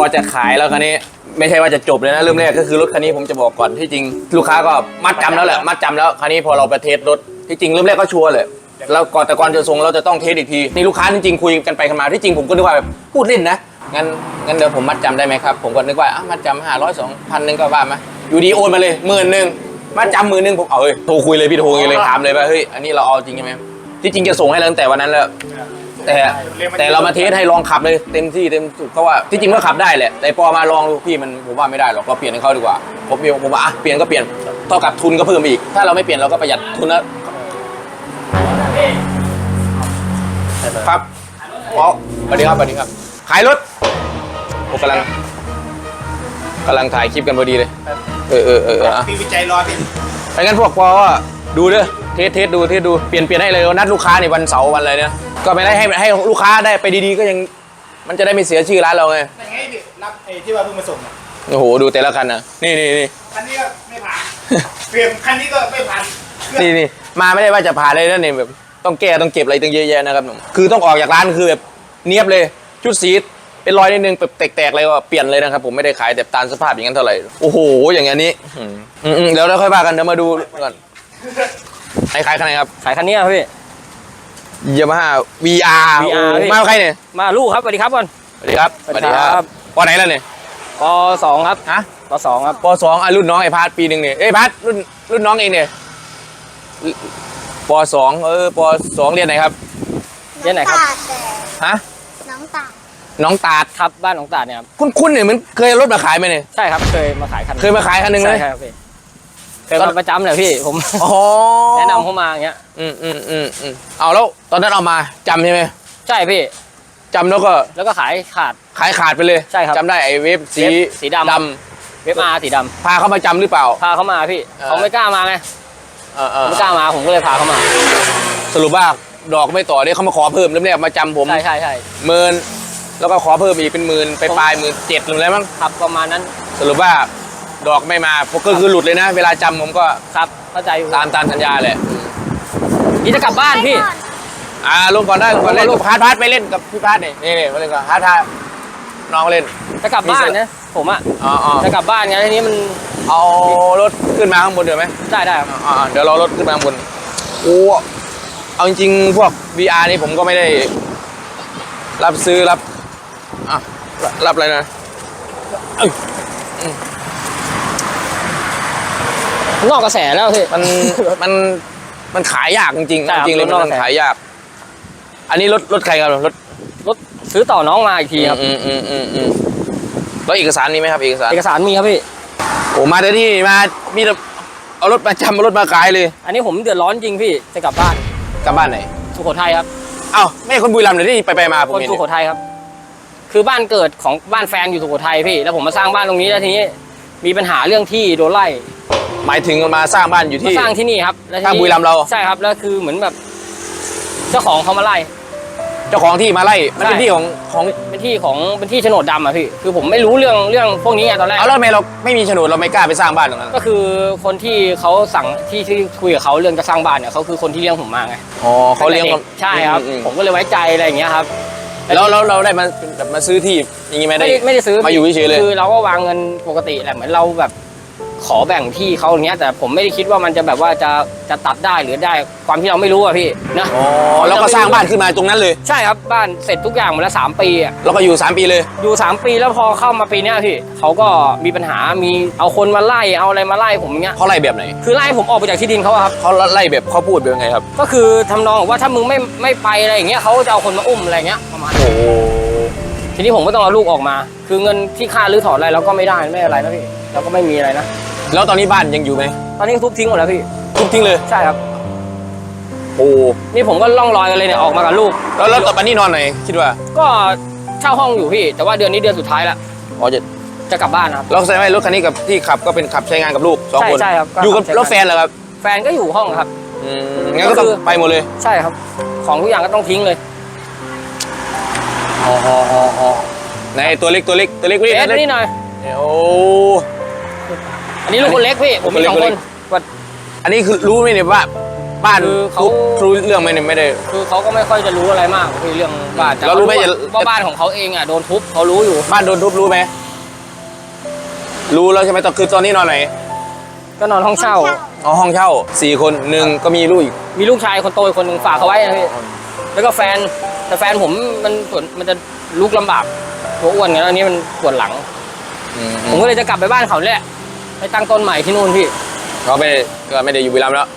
อจะขายแล้วคันนี้ ไม่ใช่ว่าจะจบเลยนะเริ่มแรกก็คือรถคันนี้ผมจะบอกก่อนที่จริง ลูกค้าก็มัดจำแล้วแหละมัดจำแล้วคันนี้พอเราไปเทสรถที่จริงเริ่มแรกก็ชัวร์เลยแล้วก่อนแต่ก่อนจะส่งเราจะต้องเทสอีกทีนี่ลูกค้าจริงๆคุยกันไปกันมาที่จริงผมก็นึกว่าแบบพูดเล่นนะงั้นงั้นเดี๋ยวผมมัดจำได้ไหมครับผมก็นึกว่าอะมัดจำห้าร้อยสองพันหนึ่งก็ว่ามาอยู่ดีโอนมาเลยหมื่นหนึ่งมัดจำหมื่นหนึ่งผมเอาเฮ้ยโทรคุยเลยพี่โทรคุยเลยถามเลยว่าเฮ้ยอันนี้เราเอาจริงใช่ไหมที่จริงจะส่งให้เราตั้งแต่วันนั้นแล้ว แต่แต่เรามาเทสให้ลองขับเลยเต็มที่เต็มสุดเขาว่าที่จริงก็ขับได้แหละแต่พอมาลองดูพี่มันผมว่าไม่ได้หรอกเราเปลี่ยนให้เขาดีกว่าผมเปลี่ยนผมว่าอะเปลี่ยนก็เปลี่ยนเท่ากับทุนก็เพิ่มอีก ถ้าเราไม่เปลี่ยนเราก็ประหยัดทุนนะครับอ๋อสวัสดีครับสวัสดีครับ ขายรถผมกำลังกำลังถ่ายคลิปกันพอดีเลย เออเออเออเอออะพี่วิจัยรอพี่ไปงั้นพวกปอก็ดูเด้อ เทสเทสดูเทสดูเปลี่ยนเปลี่ยนให้เลยนัดลูกค้าในวันเสาร์วันอะไรเนี่ยก็ไม่ได้ให้ให้ลูกค้าได้ไปดีๆก็ยังมันจะได้ไม่เสียชื่อร้านเราไงยังไงพี่รับไอ้ที่ว่าเพิ่งมาส่งน่ะโอ้โหดูแต่ละคันนะนี่นี่นี่คันนี้ก็ไม่ผ่านเปลี่ยนคันนี้ก็ไม่ผ่านเครื่องนี่นี่มาไม่ได้ว่าจะผ่านเลยนะเนี่ยแบบต้องแก้ต้องเก็บอะไรตั้งเยอะแยะนะครับคือต้องออกจากร้านคือแบบเนียบเลยชุดสีเป็นรอยนิดนึงแบบแตกๆอะไรก็เปลี่ยนเลยนะครับผมไม่ได้ขายแบบตามสภาพอย่างนั้นเท่าไหร่โอ้โหอย่างงี้นนี้อืมอืมอืมเดี๋ยวเราค่อยว่ากันเดี๋ยวมาดูก่อน ใครขายคันไหนครับขายคันนี้ครับพี่ยามาฮ่า VR VR โอ้พี่ มากับใครเนี่ยมาลูกครับสวัสดีครับก่อน สวัสดีครับสวัสดีครับ ปอไหนแล้วเนี่ยปสองครับฮะปสองครับปสองอะรุ่นน้องไอ้พาร์ทปีหนึ่งเนี่ยเอ้ยพาร์ทรุ่นรุ่นน้องเองเนี่ยปสองเออปสองเรียนไหนครับเรียนไหนครับตาดแต่ฮะน้องตาดน้องตาดครับบ้านหนองตาดเนี่ยครับคุณคุณเนี่ยมันเคยเอารถมาขายไหมเนี่ยใช่ครับเคยมาขายคันเคยมาขายคันหนึ่งเลยใช่ครับพี่ เคยมาประจำเลยพี่ผมอ๋อแนะนำเข้ามาอย่างเงี้ยอืมอืมอืมอืมเอาแล้วตอนนั้นเอามาจำใช่ไหมใช่พี่จำแล้วก็แล้วก็ขายขาดขายขาดไปเลยใช่ครับจำได้ไอ้เวฟสีเวฟสีดำดเว็บอาร์สีดำพาเขามาจำหรือเปล่าำพาเขามาพี่เออเขาไม่กล้ามาไงเออเออไม่กล้ามาผมก็เลยพาเขามา สรุปว่าดอกไม่ต่อเนี่ยเขามาขอเพิ่มเริ่มแรกมาจำผมใช่ใช่ใช่หมื่นแล้วก็ขอเพิ่มอีกเป็นหมื่นไปปลายหมื่นเจ็ดหรืออะไรมั้งครับประมาณนั้น สรุปว่า ดอกไม่มาพวกก็คือหลุดเลยนะ เวลาจำผมก็ครับเข้าใจอยู่ตามตามสัญญาแหละนี่จะกลับบ้านพี่ไปก่อนอ่าลงก่อนได้ลงก่อนเล่นลงพาร์ทพาร์ทไปเล่นกับพี่พาร์ทนี่นี่นี่มาเล่นกับพาร์ทพาร์ทน้องเล่น จะกลับบ้านนะผมอะอ๋ออ๋อจะกลับบ้านไงทีนี้มันเอารถขึ้นมาข้างบนเดี๋ยวไหมได้ได้ครับอ่าเดี๋ยวเรารถขึ้นมาข้างบนโอ้เอาจริงๆพวก VR นี่ผมก็ไม่ได้ รับซื้อรับอะรับรับอะไรนะเอ้ย นอกกระแสแล้วพี่ มัน มันมันขายยากจริงๆใช่ครับจริงๆเลยรถนอกมันกระแส ขายยาก อันนี้รถรถใครครับรถรถซื้อต่อน้องมาอีกทีครับ อืมอืมอืมอืมแล้วเอกสารมีไหมครับเอกสารเอกสารมีครับพี่ โอ้มาแต่ที่มามีแต่เอารถมาจำเอารถมาขายเลยอันนี้ผมเดือดร้อนจริงพี่จะกลับบ้านกลับบ้านไหนสุโขทัยครับ เอ้าไม่ใช่คนบุรีรัมย์เลยที่ไปไปๆมาผมคนเห็นสุโขทัยครับ คือบ้านเกิดของบ้านแฟนอยู่สุโขทัยพี่ แล้วผมมาสร้างบ้านตรงนี้แล้วทีนี้ มีปัญหาเรื่องที่โดนไล่ หมายถึงมาสร้างบ้านอยู่มาที่สร้างที่นี่ครับแล้วทีสร้างบุนี้รีรัมย์เรา ใช่ครับแล้วคือเหมือนแบบ เจ้าของเขามาไล่ เจ้าของที่มาไล่มันเป็นใช่ ที่ของของเป็นที่ของเป็นที่โฉนดดำอะพี่คือผมไม่รู้เรื่องเรื่องพวกนี้ไงตอนแรกเอาแล้วทำไมเราไม่มีโฉนดเราไม่กล้าไปสร้างบ้านตรงนั้นก็คือคนที่เขาสั่งที่ที่คุยกับเขาเรื่องจะสร้างบ้านเนี่ยเขาคือคนที่เลี้ยงผมมาไงอ๋อเขาเลี้ยงตั้แต่ด็กใช่ครับ อืมผมก็เลยไว้ใจอะไรอย่างเงี้ยครับ แล้วแล้วเราได้มาแบบมาซื้อที่อย่างงี้ไหมไม่ได้ได้ไม่ได้ซื้อมาอยู่เฉยๆเลย คือเราก็วางเงินปกติแหละเหมือนเราแบบ ขอแบ่งที่เขาอย่างเงี้ยแต่ผมไม่ได้คิดว่ามันจะแบบว่าจะจะตัดได้หรือได้ความที่เราไม่รู้อะพี่นะอ๋อแล้วก็สร้างบ้านขึ้นมาตรงนั้นเลย ใช่ครับบ้านเสร็จทุกอย่างหมดแล้วสามปีอะแล้วก็อยู่สามปีเลย อยู่สามปีแล้วพอเข้ามาปีเนี้ยพี่เขาก็มีปัญหามีเอาคนมาไล่เอาอะไรมาไล่ผมอย่างเงี้ยเขาไล่แบบไหนคือไล่ผมออกไปจากที่ดินเขาอะครับ เขาไล่แบบเขาพูดแบบไงครับ ก็คือทำนองว่าถ้ามึงไม่ไม่ไปอะไรอย่างเงี้ยเขาจะเอาคนมาอุ้มอะไรเงี้ยประมาณนั้นโอ้โหทีนี้ผมก็ต้องเอาลูกออกมา คือเงินที่ค่ารื้อถอนอะไรเราก็ไม่ได้ไม่อะไรนะพี่ เราก็ไม่มีอะไรนะ แล้วตอนนี้บ้านยังอยู่ไหมตอนนี้ทุบทิ้งหมดแล้วพี่ ทุบทิ้งเลย ใช่ครับ โอ้ นี่ผมก็ล่องลอยกันเลยเนี่ยออกมากับลูก แล้วแล้วต่อไปนี่นอนไหน คิดว่า ก็เช่าห้องอยู่พี่ แต่ว่าเดือนนี้เดือนสุดท้ายแล้ว อ๋อจะจะกลับบ้านครับแล้วแสดงว่ารถคันนี้กับที่ขับก็เป็นขับใช้งานกับลูกสองใช่คนใช่ครับก็อยู่กับขับใช้งานรถแฟนเหรอครับ แฟนก็อยู่ห้องครับ อืม งั้นก็ต้องก็คือไปหมดเลย ใช่ครับ ของทุกอย่างก็ต้องทิ้งเลยอ๋ออ๋ออ๋ออ๋อไหนตัวเล็กตัวเล็กตัวเล็กวิ่งเอ๊ะนี่หน่อยโอ้ อันนี้ลูกคนเล็กพี่ ผมมีสองคนคเล็นกอันนี้คือรู้ไหมเนี่ยว่าบ้านคือเขารู้รู้เรื่องไหมเนี่ยไม่ได้ คือเขาก็ไม่ค่อยจะรู้อะไรมากพี่เรื่องบ้านแต่แล้วรู้ไหมว่าจะว่าบ้านของเขาเองอะโดนทุบเขารู้อยู่ บ้านโดนทุบรู้ไหมรู้แล้วใช่ไหมตอนคือตอนนี้นอนไหน ก็นอนห้องเช่าอ๋อห้องเช่าสี่คนหนึ่งก็มีลูกอีกมีลูกชายคนโตอีกคนหนึ่งฝากเขาไว้นะพี่แล้วก็แฟนแต่แฟนผมมันปวดมันจะลุกลำบากตัวอ้วนไงแล้วอันนี้มันปวดหลังอืมผมก็เลยจะกลับไปบ้านเขาแหละ ไปตั้งต้นใหม่ที่นู่นพี่ เขาไม่ได้ก็ไม่ได้อยู่บุรีรัมย์แล้ว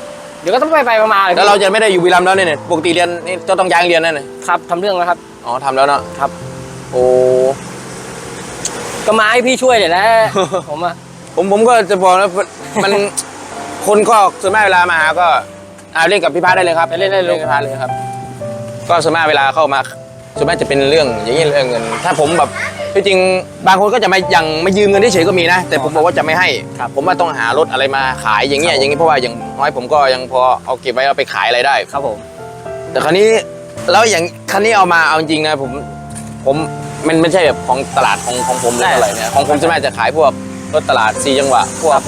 เดี๋ยวก็ต้องไปไปมาๆเลยแล้วเราจะไม่ได้อยู่บุรีรัมย์แล้วเนี่ยปกติเรียนนี่จะต้องย้ายโรงเรียนนั่นน่ะครับทำเรื่องแล้วครับ อ๋อทำแล้วเนาะครับ โอ้ ก็มาให้พี่ช่วยเดี๋ยวแหละ ผมอะผมผมก็จะบอกนะมัน คนก็ส่วนมากเวลามาหาก็อ่าเล่นกับพี่พาได้เลยครับไปเล่นได้เลยกับพี่พาเลยครับ ก็ส่วนมากเวลาเข้ามา ส่วนมากจะเป็นเรื่องอย่างนี้เรื่องเงิน ถ้าผมแบบที่จริงบางคนก็จะมายังมายืมเงินเฉยๆก็มีนะ แต่ผมบอกว่าจะไม่ให้ ครับผมว่าต้องหารถอะไรมาขายอย่างเงี้ยครับ อย่างนี้เพราะว่าอย่างน้อยผมก็ยังพอเอาเก็บไว้เอาไปขายอะไรได้ ครับผม แต่คราวนี้แล้วอย่างคันนี้เอามาเอาจริงๆนะผมผมมันไม่ใช่แบบของตลาดของของผมเลยเท่าไหร่เนี่ยของผมจะน่าจะขายพวกรถตลาดซีจังหวะพวก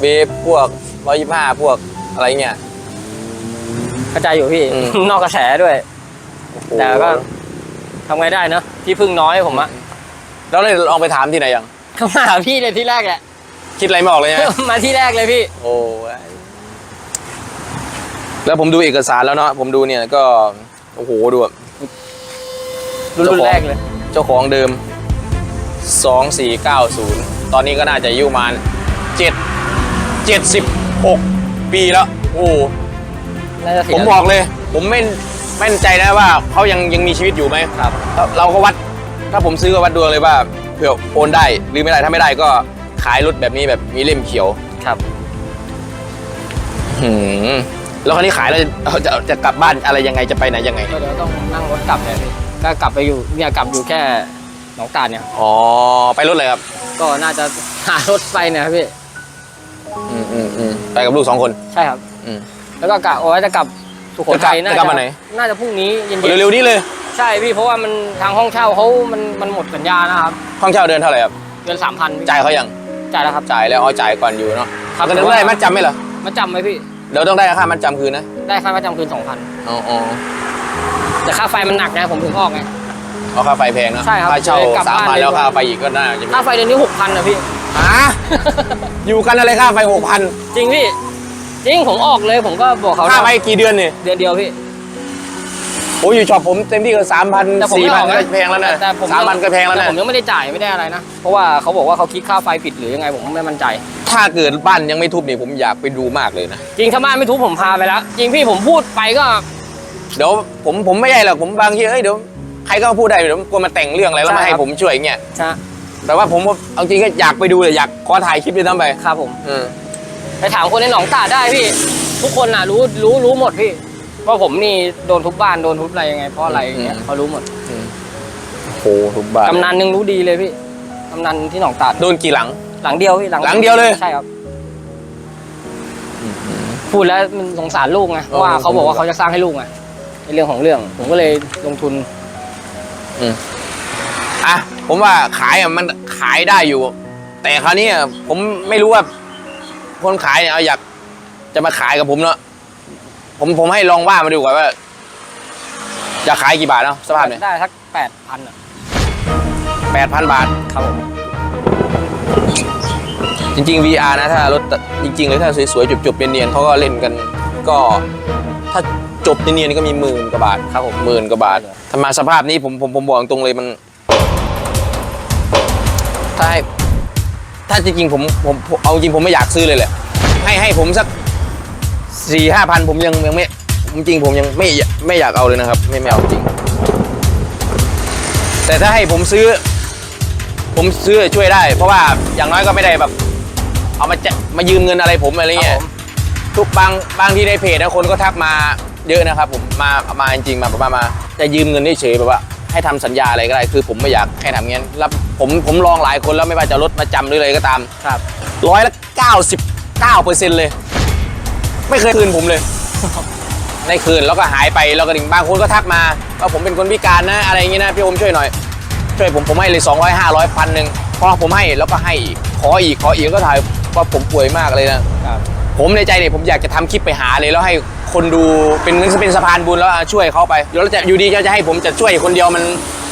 เวฟพวกร้อยยี่ห้าพวกอะไรเงี้ย เข้าใจอยู่พี่ อืม นอกกระแสด้วย แต่ก็ ทำไงได้เนอะที่พึ่งน้อยผมอะแล้วเลยลองไปถามที่ไหนยังเขามาหาพี่เลยที่แรกแหละ คิดอะไรไม่ออกเลยนะมาที่แรกเลยพี่ โอ้ยแล้วผมดูเอกสารแล้วเนาะผมดูเนี่ยก็โอ้โหดูแบบรุ่นเจ้าของแรกเลย เจ้าของเดิม 2490 ตอนนี้ก็น่าจะอายุประมาณ7 76 ปีแล้ว โอ้น่าจะเสีผยมบอกเลย ผมไม่ไม่แน่ใจนะว่าเขายังยังมีชีวิตอยู่ไหมครับ เราก็วัด ถ้าผมซื้อก็วัดดวงเลยว่าเผื่อโอนได้หรือไม่ได้ถ้าไม่ได้ก็ขายรถแบบนี้แบบมีเล่มเขียวครับหืมแล้วคราวนี้ขายแล้วจะจะจะกลับบ้านอะไรยังไงจะไปไหนยังไง ก็เดี๋ยวต้องนั่งรถกลับเลยพี่ก็กลับไปอยู่เนี่ยกลับอยู่แค่หนองตาดเนี่ย อ๋อ ไปรถเลยครับ ก็น่าจะหารถไปเนี่ยครับพี่ อืมอืมอืมไปกับลูกสองคน ใช่ครับ อืม แล้วก็กะเอาไว้จะกลับ สุโขทัยจะกลับจะกลับวันไหน น่าจะพรุ่งนี้เย็นๆเร็วๆนี้เลยใช่พี่เพราะว่ามันทางห้องเช่าเขามันมันหมดสัญญานะครับห้องเช่าเดือนเท่าไหร่ครับเดือนสามพันจ่ายเขายังจ่ายแล้วครับจ่ายแล้วอ๋อจ่ายก่อนอยู่เนาะครับก็ต้องได้มัดจำไหมเหรอมาจำไหมพี่ เดี๋ยวต้องได้ค่ามัดจำคืนนะได้ค่ามาจำคืนสองพันอ๋ออ๋อแต่ค่าไฟมันหนักนะผมถึงออกไง เอาค่าไฟแพงเนอะใช่ครับค่าเช่าเลยกลับสามบ้านพันเลย แล้วดีกว่าค่าไฟอีกก็น่าจะมีค่าไฟเดือนนี้หกพันนะพี่ ฮะอยู่กันอะไรค่าไฟหกพันจริงพี่ จริงผมออกเลยผมก็บอกเขาค่าไฟกี่เดือนเนี่ยเดือนเดียวพี่ โอ้ยอยู่ช็อปผมเต็มที่ก็สามพันแต่ผมสี่ไม่พัอนอกก็นะแพงแล้วนะแต่ผมสามพันก็แพงแล้วต่นะผมยังไม่ได้จ่ายไม่ได้อะไรนะ เพราะว่าเขาบอกว่าเขาคิดค่าไฟผิดหรือยังไงผมไม่มั่นใจ ถ้าเกิดบ้านยังไม่ทุบนี่ผมอยากไปดูมากเลยนะ จริงถ้าบ้านไม่ทุบผมพาไปแล้ว จริงพี่ผมพูดไปก็ เดี๋ยวผมผมไม่ใช่หรอกผมบางทีเอ้ยเดี๋ยวใครก็พูดได้เดี๋ยวกลัวมาแต่งเรื่องอะไรแล้วมาให้ผมช่วยอย่างเงี้ยใช่แต่ว่าผมว่าเอาจริงก็อยากไปดูเลยอยากขอถ่ายคลิปด้วยซ้ำไปครับผม อืม ไปถามคนในหนองตาดได้พี่ ทุกคนน่ะรู้รู้รู้หมดพี่ว่าผมนี่โดนทุบบ้านโดนทุบอะไรยังไงเพราะอะไรอย่างเงี้ยเขารู้หมดโอ้ทุบบ้านกำนันหนึงรู้ดีเลยพี่กำนันที่หนองตาดโดนกี่หลัง หลังเดียวพี่หลังเดียวเลย ใช่ครับพูดแล้วมันสงสารลูกไงเออว่าเขาบอกว่าเขาจะสร้างให้ลูกไงในเรื่องของเรื่อง ผมก็เลยลงทุนอะผมว่าขายอะมันขายได้อยู่ แต่คราวนี้อะผมไม่รู้ว่า คนขายเนี่ยเอาอยากจะมาขายกับผมเนาะผมผมให้ลองว่ามาดูก่อนว่าอยากขายกี่บาทเนาะสภาพเนี่ยได้สักแปดพันอะแปดพันบาทครับผมจริง ๆ VR นะถ้ารถจริงๆเลยถ้าสวยๆจบๆเนียนๆเขาก็เล่นกัน ก็ถ้าจบเนียนๆก็มีหมื่นกว่าบาทครับผมหมื่นกว่าบาทถ้ามาสภาพนี้ผมผมผมบอกตรงเลยมันถ้าให้ ถ้าจริงๆผมผมผมเอาจริงผมไม่อยากซื้อเลยแหละให้ให้ผมสักสี่ห้าพันผมยังยังไม่จริงๆผมยังไม่ไม่อยากเอาเลยนะครับ ไม่ไม่เอาจริง แต่ถ้าให้ผมซื้อ ผมซื้อช่วยได้ เพราะว่าอย่างน้อยก็ไม่ได้แบบ เอามาจะมายืมเงินอะไรผมอะไรเงี้ครัยบผมทุกบางบางที่ในเพจนะคนก็ทักมาเยอะนะครับ ผมมามาจริงๆมาแบบว่ามาจะยืมเงินเฉยๆแบบว่าให้ทำสัญญาอะไรก็ได้ คือผมไม่อยากให้ทำงั้นแล้ว ผมผมลองหลายคนแล้วไม่ว่าจะลดมาจำหรืออะไรก็ตามครับร้อยละเก้าสิบเก้าเปอร์เซ็นต์เลย ไม่เคยคืนผมเลยไม่คืนแล้วก็หายไปแล้วก็ถึงบางคนก็ทักมาว่าผมเป็นคนพิการนะอะไรอย่างงี้นะพี่โอมช่วยหน่อย ช่วยผมผมให้เลย 200 500พันหนึ่งพอผมให้แล้วก็ให้อีกขออีกขออีกแล้วก็ถ่ายว่าผมป่วยมากเลยนะครับผมในใจเนี่ยผมอยากจะทำคลิปไปหาเลยแล้วให้คคนดูเป็นเป็นสะพานบุญแล้วอะช่วยเขาไปเดี๋ยวเราจะอยู่ดีจะจะให้ผมจะช่วยคนเดียวมัน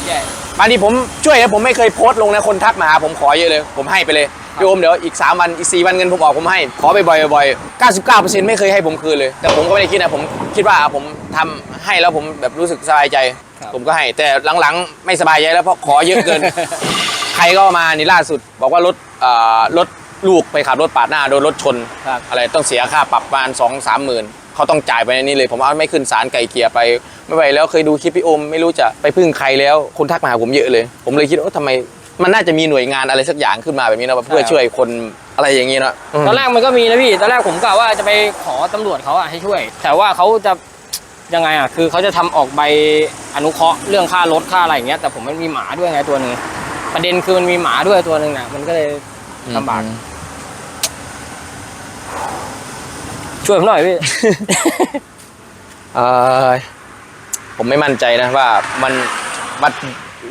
แย่ บางทีผมช่วยแล้วผมไม่เคยโพสต์ลงนะคนทักมาหาผมขอเยอะเลย ผมให้ไปเลยพี่โอมเดี๋ยวอีก 3 วันอีก4วันเงินผมออกผมให้ ขอไปบ่อยๆบ่อยๆ99%ไม่เคยให้ผมคืนเลย แต่ผมก็ไม่ได้คิดนะผมคิดว่าผมทำให้แล้วผมแบบรู้สึกสบายใจผมก็ให้แต่หลังๆ ไม่สบายใจแล้วเพราะขอเยอะเกิน ใครก็มานี่ล่าสุด บอกว่ารถเอ่อรถลูกไปขับรถปาดหน้าโดนรถชน ครับ อะไรต้องเสียค่าปรับประมาณสองสามหมื่น เขาต้องจ่ายไปในนี้เลย ผมว่าไม่ขึ้นศาลไก่เกลียไป ไม่ไหวแล้วเคยดูคลิปพี่โอมไม่รู้จะไปพึ่งใครแล้วคนทักมาหาผมเยอะเลย ผมเลยคิดว่าเอ้าทำไมมันน่าจะมีหน่วยงานอะไรสักอย่างขึ้นมาแบบนี้เนาะเพื่อใช่ครับช่วยคนอะไรอย่างนี้เนาะตอนแรกมันก็มีนะพี่ตอนแรกผมกะว่าจะไปขอตำรวจเขาอะให้ช่วย แต่ว่าเขาจะยังไงอะคือเขาจะทำออกใบอนุเคราะห์เรื่องค่ารถค่าอะไรอย่างเงี้ยแต่ผมมันมีหมาด้วยไงตัวหนึ่งประเด็นคือมันมีหมาด้วยตัวหนึ่งน่ะมันก็เลยลำบาก ช่วยผมหน่อยพี่ เออผมไม่มั่นใจนะว่ามันวัด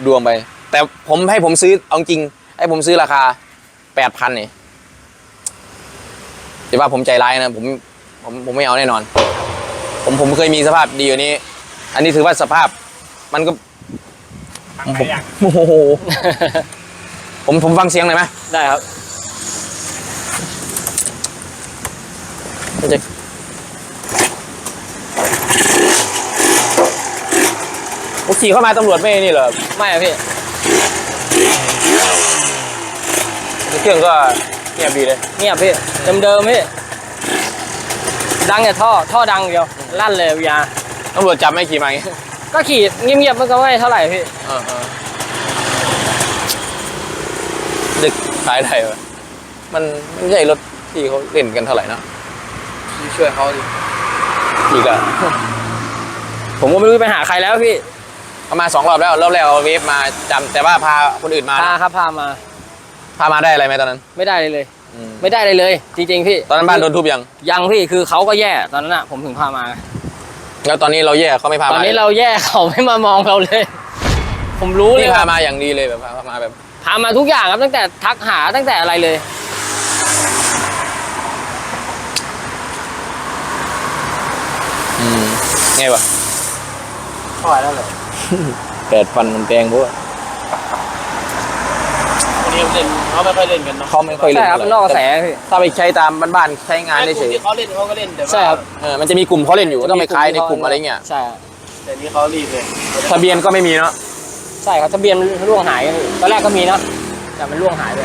ดวงไป แต่ผมให้ผมซื้อเอาจริง ให้ผมซื้อราคาแปดพันนี่แต่ว่าผมใจร้ายนะผมผมผมไม่เอาแน่นอน ผมผมเคยมีสภาพดีกว่านี้ อันนี้ถือว่าสภาพ มันก็ทำไปอย่างโอ้โห ผมผมฟังเสียงหน่อยไหมได้ครับ มันจะผมขี่เข้ามาตำรวจไม่นี่เหรอไม่อะพี่เครื่องก็เงียบดีเลยเงียบพี่เดิมๆพี่ดังแต่ท่อท่อดังเดียวลั่นเลยวิยาตำรวจจับไม่ขี่มาอย่างงี้ก็ขี่เงียบๆมันก็ไม่เท่าไหร่พี่เออเออดึกขายได้ปะมันมันไม่ใช่รถที่เขาเล่นกันเท่าไหร่เนอะ ช่วยเขาดิอีกอะ ผมก็ไม่รู้ไปหาใครแล้วพี่เขามาสองรอบแล้วรอบแรกเอาเวฟมาจำแต่ว่าพาคนอื่นมาพานะครับพามา พามาได้อะไรไหมตอนนั้นไม่ได้เลยเลย อืมไม่ได้เลยเลย จริง ๆ พี่ตอนนั้นบ้านโดนทุบยัง ยังพี่คือเขาก็แย่ตอนนั้นอะผมถึงพามา แล้วตอนนี้เราแย่เขาไม่พาตมาอนนี้เราแย่เขาไม่มามองเราเลย ผมรู้เลยนี่พาว่ามาอย่างดีเลยแบบพามาแบบ พามาทุกอย่างครับตั้งแต่ทักหาตั้งแต่อะไรเลย อืม ไงวะปล่อยแล้วเลยแปดพันมันแพงเพราะว่าวันนี้เล่นเขาไม่ค่อยเล่นกันเนาะเขาไม่ค่อยเล่ใช่นครับเท่าไหนอกกระแสพี่ถ้าไปใช้ตามบ้านๆใช้งานได้เฉยที่เขาเล่นเขาก็เล่นแต่ว่าใช่ครับเออมันจะมีกลุ่มเขาเล่นอยู่ก็ต้องไปขายในกลุ่มอะไรเงี้ยใช่ครับแต่นี่เขารีบเลยทะเบียนก็ไม่มีเนาะใช่ครับทะเบียนมันร่วงหายกันพี่ตอนแรกก็มีเนาะแต่มันร่วงหายไป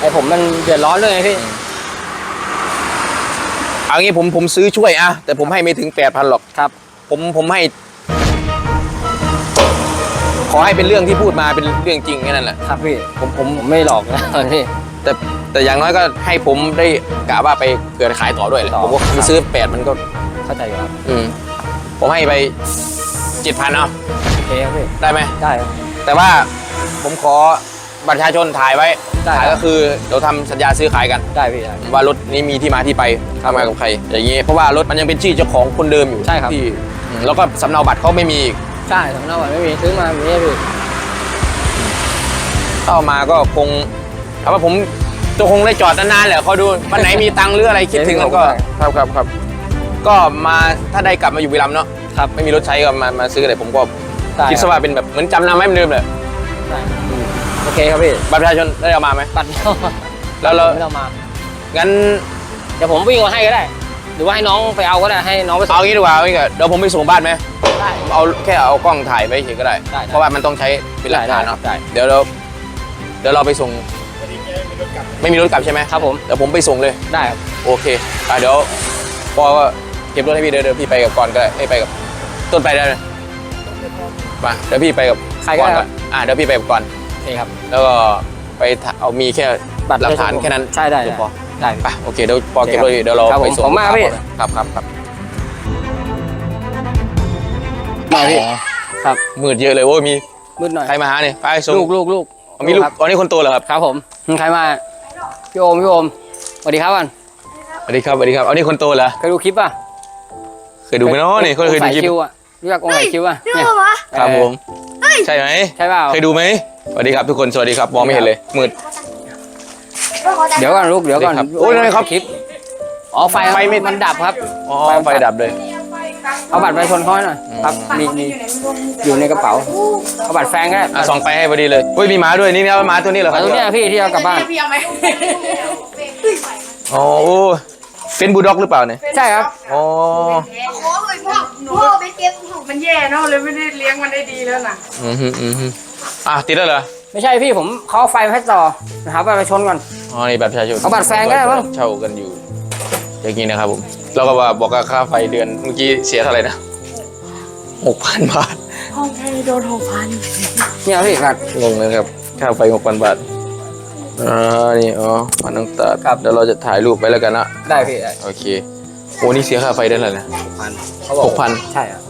ไอผมมันเดือดร้อนเลยพี่ เอางี้ผมผมซื้อช่วยอะแต่ผมให้ไม่ถึงแปดพันหรอกครับ ผมผมให้ ขอให้เป็นเรื่องที่พูดมาเป็นเรื่องจริงแค่นั้นแหละครับพี่ผมผมผมไม่หลอกนะพี่ แต่แต่อย่างน้อยก็ให้ผมได้กะว่าไปเผื่อขายต่อด้วยแหละต่อผมก็ครับ ซื้อแปดมันก็ เข้าใจอยู่ครับอืมผมให้ไปเจ็ดพันเนาะโอเคครับพี่ได้ไหม ได้ครับแต่ว่าผมขอ บัตรประชาชนถ่ายไว้ได้ถ่ายครัก็บคือเราทำสัญญาซื้อขายกัน ได้พี่ได้ ว่ารถนี้มีที่มาที่ไปทำมากับใคร อย่างนี้เพราะว่ารถมันยังเป็นชื่อเจ้าของคนเดิมอยู่ใช่ครับ ที่อืมแล้วก็สำเนาบัตรเขาไม่มีอีกใช่สำเนาบัตรไม่มีซื้อมาไม่มีพี่เข้ามาก็คงถามว่าผมจะคงได้จอดนานๆแหละเขาดูวันไหนมีตังค์หรืออะไรคิดถึงกันก็ครับครับครับก็มาถ้าได้กลับมาอยู่วิลัมย์เนาะครับไม่มีรถใช้ก็มามาซื้ออะไรผมก็ได้คิดซะว่าเป็นแบบเหมือนจำนำไว้เหมือนเดิมเลย ได้ โอเคครับพี่บัตรประชาชนได้เอามาไหมบัตรไม่เอามาแล้วเรา ไม่เอามา งั้นเดี๋ยวผมวิ่งมาให้ก็ได้ หรือว่าให้น้องไปเอาก็ได้ ให้น้องไปส่ง เอางี้ดีกว่าเอางี้ก่อนเดี๋ยวผมไปส่งบ้านไหมได้เอาแค่เอากล้องถ่ายไปเฉยก็ได้ ได้ได้เพราะว่ามันต้องใช้เป็นหลักฐานเนาะได้เดี๋ยวเราเดี๋ยวเราไปส่งวันนี้ไม่มีรถกลับไม่มีรถกลับใช่ไหมครับผม เดี๋ยวผมไปส่งเลย ได้ครับ โอเคอะเดี๋ยวปอก็เก็บรถให้พี่เดี๋ยวเดี๋ยวพี่ไปกับกอนก็ได้ให้ไปกับต้นไปได้ไหมมาเดี๋ยวพี่ไปกับใครก็กอนได้คก็รับอะเดี๋ยวพี่ไปกับกอน โอเคครับ แล้วก็ไปถ่าเอามีแค่บัตรหลักฐานประชาชนแค่นั้นใช่ได้เดี๋ยวพอได้ไปโอเคเดี๋ยวปอเก็บรถเดี๋ยวเราครับผมไปส่งผมมาลูกค้พี่ก่อนครับครับครับมาพี่ครับมืดเยอะเลยโอ้ยมีมืดหน่อยใครมาหาเนี่ยไปส่งลูกลูกลูกอ๋อมีลูกครับอ๋อนี่คนโตเหรอครับครับผมใครมาพี่โอมพี่โอมสวัสดีครับกันสวัสดีครับสวัสดีครับเอานี่คนโตเหรอเคยดูคลิปป่ะเคยดูไหมเนาะนี่เคยเคยดูองค์คลิปสาคิวอะ รู้จักองค์สายคิวอะพี่เนี่ยโอมเหรอครับผมใช่ไหมใช่เปล่าเคยดูไหมสวัสดีครับทุกคนสวัสดีครับมองไม่เห็นเลยมืดเดี๋ยวก่อนลูกเดี๋ยวก่อนครับโอ้ยนั่นไงครับคลิปอ๋อไฟไฟไม่มันดับครับอ๋อไฟดับเลยเอาบัตรประชาชนเขาให้หน่อยครับมีมีอยู่ในกระเป๋าเอาบัตรแฟนก็ได้อะส่องไฟให้พอดีเลยอุ้ยมีหมาด้วยนี่นะหมาตัวนี้เหรอคเอารับตัวเนี้ยพี่ที่เอากลับบ้านพี่เอาไหมอ๋อโอ้เป็นบูลด็อกหรือเปล่าเนี่ยใช่ครับอ๋อขอเลยพ่อพ่อไปเก็บของ มันแย่เนาะเลยไม่ได้เลี้ยงมันได้ดีแล้วน่ะ อืมฮึอืมฮึอะติดแล้วเหรอไม่ใช่พี่ผมเขาเอาไฟมาให้ต่อนะครับบัตรประชาชนก่อน อ๋อนี่บัตรประชาชนเอาบัตรแฟนก็ได้มั้ง เช่ากันอยู่อย่างนี้นะครับผมเราก็ว่าบอกว่าค่าไฟเดือนเมื่อกี้เสียเท่าไหร่นะหกพันบาทห้องใครโดนหกพันเนี่ยพี่บัตรงงเลยครับค่าไฟหกพันบาทอ่านี่อ๋อพันตั้งตัดครับ เดี๋ยวเราจะถ่ายรูปไปแล้วกันนะได้พี่ได้โอเคโอ้นี่เสียค่าไฟได้เลยนะพันเขาบอกหกพันใช่ครับ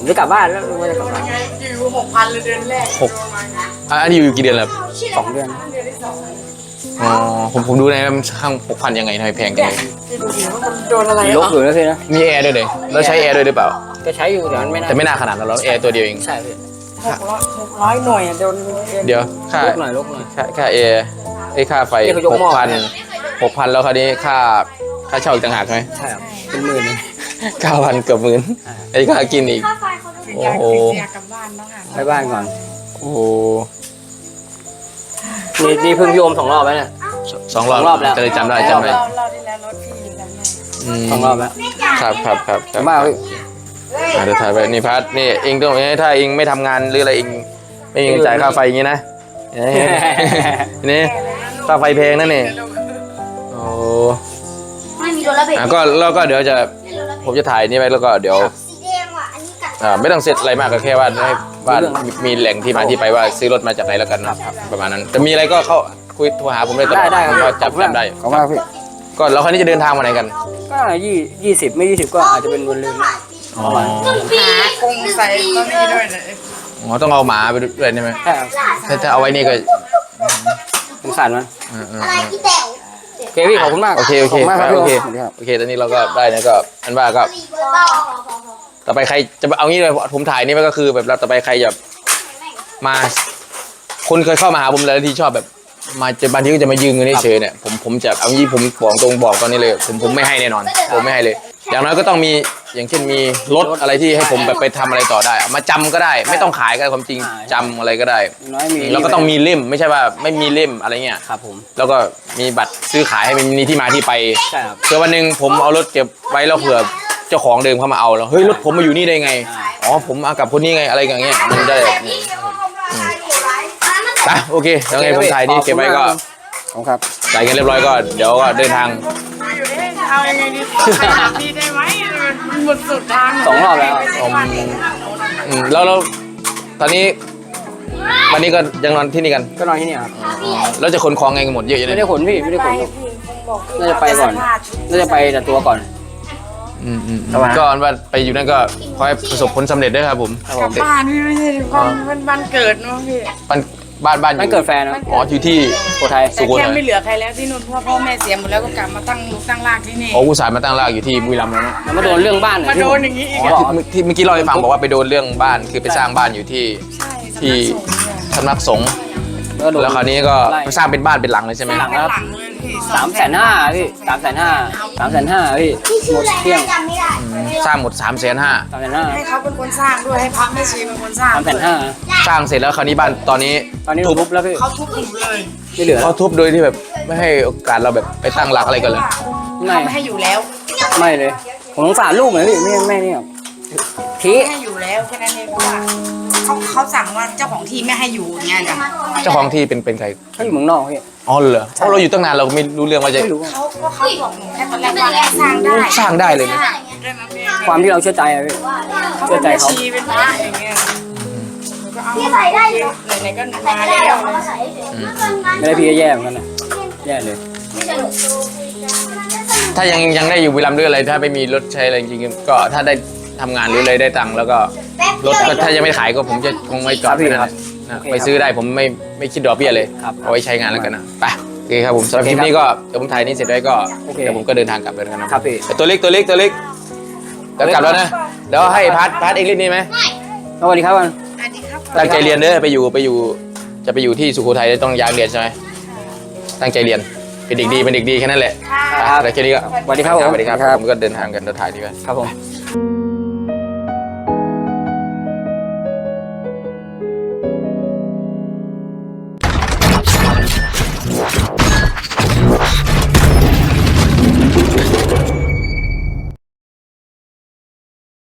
ผมจะกลับบ้านแล้วรู้ว่าจะกลับบ้านไงอยู่หกพันเลยเดือนแรกหกอะอันนี้อยู่กี่เดือนแล้วสองเดือนอ๋อผมผมดูในมันข้างหกพันยังไงทำไมแพงจังเลยพี่ดูดิว่ามันโดนอะไรลบอยู่นะพี่นะมีแอร์ด้วยเลยแล้วใช้แอร์ด้วยหรือเปล่าจะใช้อยู่แต่มันไม่น่าแต่ไม่น่าขนาดนั้นหรอกแอร์ตัวเดียวเองใช่พี่หกร้อยหกร้อยหน่วยอะโดนเดือนเดี๋ยวค่าลบหน่อยลบหน่อยค่าค่าแอร์ไอ้ค่าไฟนี่เขายกหกหม้อพันให้หกพันแล้วคราวนี้ค่าค่าเช่าอีกต่างหากไหมใช่ครับเป็นหมื่น เลยเก้าพันเกือบหมื่นไอ้ค่ากินอีก ค่าไฟเขาต้องอยากโอ้โหอยากกลับบ้านต้องหาไปบ้านก่อน โอ้โหนี่นี่เพิ่งพี่โอมสองรอบแล้วเนี่ยสองรอบสองรอบแล้ว จะได้จำได้เราจำได้เราเราที่แล้วรถพี่จำได้มสองรอบแล้วครับครับครับคกลัรับบบ้านพี่อะเดี๋ยวถ่ายไปนี่พัดนี่เองต้องถ้าเองไม่ทำงานหรืออะไรเองไม่มีเงินจ่ายค่าไฟอย่างนี้นะนี่นี่ค่าไฟแพงนั่นนี่โอ้ไม่มีรถระเบิดอะก็แล้วก็เดี๋ยวจะ ผมจะถ่ายนี่ไว้แล้วก็เดี๋ยวสีแดงว่ะอันนี้กัดอ่าไม่ต้องเสร็จอะไรมากก็แค่ว่าให้ว่ามีแหล่งที่มาที่ไปว่าซื้อรถมาจากไหนแล้วกันนะครับประมาณนั้นจะมีอะไรก็เข้าคุยโทรหาผมได้ตลอได้ดได้ครับก็จำจำได้ขอบคุณมากพี่ก็แล้วคราวนี้จะเดินทางมาไหนกันก็ยี่ยี่สิบไม่ยี่สิบก็อาจจะเป็นวันลืนอ๋อหากรงใส่ก็มีด้วยนะอ๋อต้องเอาหมาไปด้วยใช่ไหมใช่ครับถ้าถ้าเอาไว้นี่ก็สงสารมันอ่าอ่าอะไรอ่าที่แต๋วโอ เคพี่ขอบคุณมากโอเคโอเคขบณมากครับโอเคพี่โอมสวัสดีครับ โอเคตอนนี้เราก็ได้นะก็อันว่าก็รีเบอร์ต่อต่อไปใครจะเอางี้เลยผมถ่ายนี่มันก็คือแบบเราต่อไปใครจะมาคนเคยเข้ามาหาผมแล้วที่ชอบแบบ มาจะบางทีก็จะมายืมเงินเฉยๆเนี่ยผมผมจะเอางี้ผมบอกตรงบอกตอนนี้เลย ผมผมไม่ให้แน่นอน ผมไม่ให้เลย อย่างน้อยก็ต้องมีอย่างเช่นมีรถอะไรที่ให้ผมแบบไปทำอะไรต่อได้เอามาจำก็ได้ ไม่ต้องขายก็ได้ความจริงจำอะไรก็ได้ อย่างน้อยมีแล้วก็ต้องมีเล่มไม่ใช่ว่าไม่มีเล่มอะไรเงี้ยครับผมแล้วก็มีบัตรซื้อขายให้มันมีที่มาที่ไป ใช่ครับ เผื่อวันหนึ่งผมเอารถเก็บไว้แล้วเผื่อเจ้าของเดิมเข้ามาเอาแล้วเฮ้ยรถผมมาอยู่นี่ได้ไงอ๋อผมมากับคนนี้ไงอะไรอย่างเงี้ยมันได้แบบนี้ไปโอเคแล้วไงผมถ่ายนี่เก็บไว้ก็ขอบคุณครับ จ่ายเงินเรียบร้อยก็เดี๋ยวก็เดินทางอยู่ได้ เอายังไงดีไปหาพี่ได้ไหมมันหมดสุดทางสองรอบแล้วอืมแล้วแล้วตอนนี้วันนี้ก็ยังนอนที่นี่กันก็นอนที่นี่ครับแล้วจะขนของไงกันหมดเยอะอยู่เลไม่ยได้ขนพี่ไม่ได้ขนลูกน่าจะไปก่อนน่าจะไปแต่ตัวก่อน อืมอืมอืมประมาณก็ว่าไปอยู่นั่นก็ขอให้ประสบผลสำเร็จด้วยครับผมครับกผลับมบ้านพี่ไม่ใช่ความมันวันเกิดเนาะพี่บ้าน บ้านบ้านอยู่นั่นเกิดแฟนนะอ๋ออยู่ที่โคไทยสุแต่โขทัแค่ยไม่เหลือใครแล้วที่นู่นเพราะพ่อแม่เสียหมดแล้วก็กลับมาตั้งลูกตั้งรากที่นี่อ๋ออุตส่าห์มาตั้งรากอยู่ที่บุรีรัมย์แล้วเนอะแล้วมาโดนเรื่องบ้านเยมาที่โดผมนอย่างนี้อีกอ๋ออะที่ที่เมื่อกี้เราให้ฟังบอกว่าไปโดนเรื่องบ้านคือไปสร้างบ้านอยู่ที่ ใช่ที่สำนักสงฆ์เนี่ย สำนักสงฆ์แล้ว ก็โดน แล้วคราวนี้ก็ไล่ไปสร้างเป็นบ้านเป็นหลังเลยใช่ไหมหลังเป็นหลังเลยพี่สามแสนห้าพี่สามแสนห้าสามแสนห้าพี่ที่ชื่หอมดอะไรเที่ยงจำไม่ได้สร้างหมด3ามแสนห้าสามแสนห้าให้เขาเป็นคนสร้างด้วยให้พระแม่ชีเป็นคนสร้างสามแสนห้าสร้างเสร็จแล้วคราวนี้บ้านตอนนี้ตอนนี้ทุบแล้วพี่เขาทุบหนูเลยไม่เหลือเขาทุบโดยที่แบบไม่ให้โอกาสเราแบบไปตั้งหลักอะไรกันเลย ไม่เขาไม่ให้อยู่แล้วไม่เลย ผมสงสารลูกเหมือนพี่ไม่ไม่นี่หรอก ทีไม่ให้อยู่แล้วแค่นั้นเองเพราะว่าเขาเขาสั่งว่าเจ้าของที่ไม่ให้อยู่อย่างเงี้ยจ้ะเจ้าของที่เป็นเป็นใครเขาอยู่เมืองนอกพี่ อ๋อเหรอเพราะเราอยู่ตั้งนานเราไม่รู้เรื่องว่าจะ ไม่รู้ เขาก็เขาบอกหนูแค่ตอนแรกว่าสร้างได้สร้างได้เลยนะสร้างได้นะพี่ความที่เราเชื่อใจอะพี่ เขาเชื่เป็อนใจแม่เขาชีเป็นพระอย่างเงี้ยหนูก็เอาพี่ใส่ได้เหรอไหนๆก็ใส่มาไม่ได้แล้หรวอกเขาก็ใส่เฉยๆไม่ได้พี่ก็แย่เหมือนกันนะแย่เลยไม่สนุกถ้ายังยังได้อยู่บุรีรัมย์หรืออะไร ถ้าไม่มีรถใช้อะไรจริงๆก็ถ้าได้ ทำงานหรืออะไรได้ตังค์แล้วก็แป๊บรถเดียวก็ถ้ายังไม่ขายก็ผมจะคงไม่จอดครับพี่ไว้นั่นครันะบนะโอเคไปซื้อได้ผมไม่ไม่คิดดอกเบี้ยเลยครับเอาไว้ใช้งานแล้วกันนะไปโอเคครับผมสำหรับโอคเคลิปครับนี้ก็เดี๋ยวผมถ่ายนี่เสร็จไว้ก็โอเคเดี๋ยวผมก็เดินทางกลับเลยนะครับพี่แต่ตัวเล็กตัวเล็กตัวเล็กเดี๋ยวกลับแล้วนะเดี๋ยวให้พัดพัดเองเล่นนี่ไหม สวัสดีครับวัน อันนี้ครับตั้งใจเรียนเด้อไปอยู่ไปอยู่จะไปอยู่ที่สุโขทัยต้องย้ายเรียนใช่ไหมตั้งใจเรียนเป็นเด็กดีเป็นเด็กดีแค่นั้นแหละค่ะแล้วแค่นี้ก็สวัสดีครับผมสวัสดีครับครับผมก็เดินทางกันเดินถ่ายดีกว่าครับผม